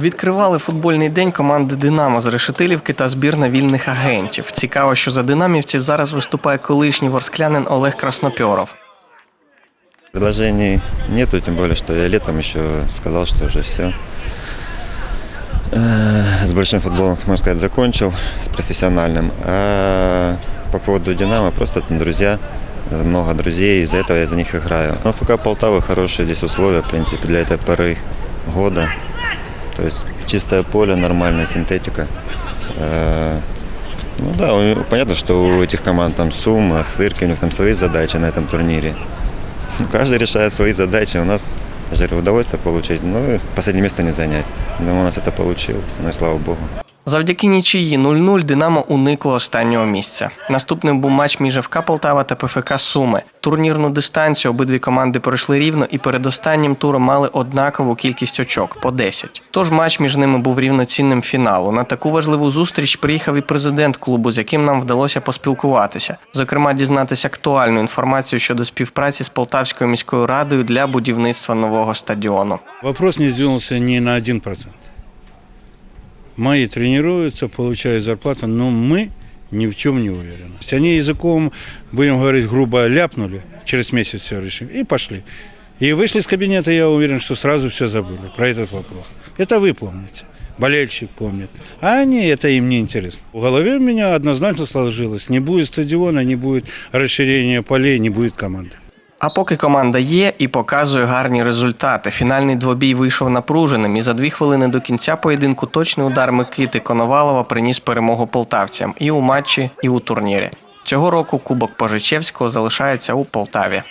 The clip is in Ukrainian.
Відкривали футбольний день команди Динамо з Решетилівки та збірна вільних агентів. Цікаво, що за динамівців зараз виступає колишній ворсклянин Олег Краснопьоров. Предложений нету, тем более, что я летом еще сказал, что уже все. С большим футболом, можно сказать, закончил, с профессиональным. А по поводу «Динамо» просто там друзья, много друзей, из-за этого я за них играю. Но ФК Полтавы хорошие здесь условия, в принципе, для этой поры года. То есть чистое поле, нормальная синтетика. Э, Ну да, понятно, что у этих команд там Сумма, Хлырки, у них там свои задачи на этом турнире. Ну, Каждый решает свои задачи. У нас, же удовольствие получить, но последнее место не занять. Думаю, у нас это получилось, ну и слава богу. Завдяки нічиї 0-0 Динамо уникло останнього місця. Наступним був матч між ФК Полтава та ПФК Суми. Турнірну дистанцію обидві команди пройшли рівно і перед останнім туром мали однакову кількість очок по 10. Тож матч між ними був рівноцінним фіналу. На таку важливу зустріч приїхав і президент клубу, з яким нам вдалося поспілкуватися. Зокрема, дізнатися актуальну інформацію щодо співпраці з Полтавською міською радою для будівництва нового стадіону. Вопрос не сдвинулся ни на один процент. Мои тренируются, получают зарплату, но мы ни в чем не уверены. Они языком, будем говорить, грубо ляпнули, через месяц все решим, и пошли. И вышли из кабинета, я уверен, что сразу все забыли про этот вопрос. Это вы помните. Болельщик помнит. А они, это им не интересно. В голове у меня однозначно сложилось. Не будет стадиона, не будет расширения полей, не будет команды. А поки команда є і показує гарні результати. Фінальний двобій вийшов напруженим, і за дві хвилини до кінця поєдинку точний удар Микити Коновалова приніс перемогу полтавцям і у матчі, і у турнірі. Цього року Кубок Пожичевського залишається у Полтаві.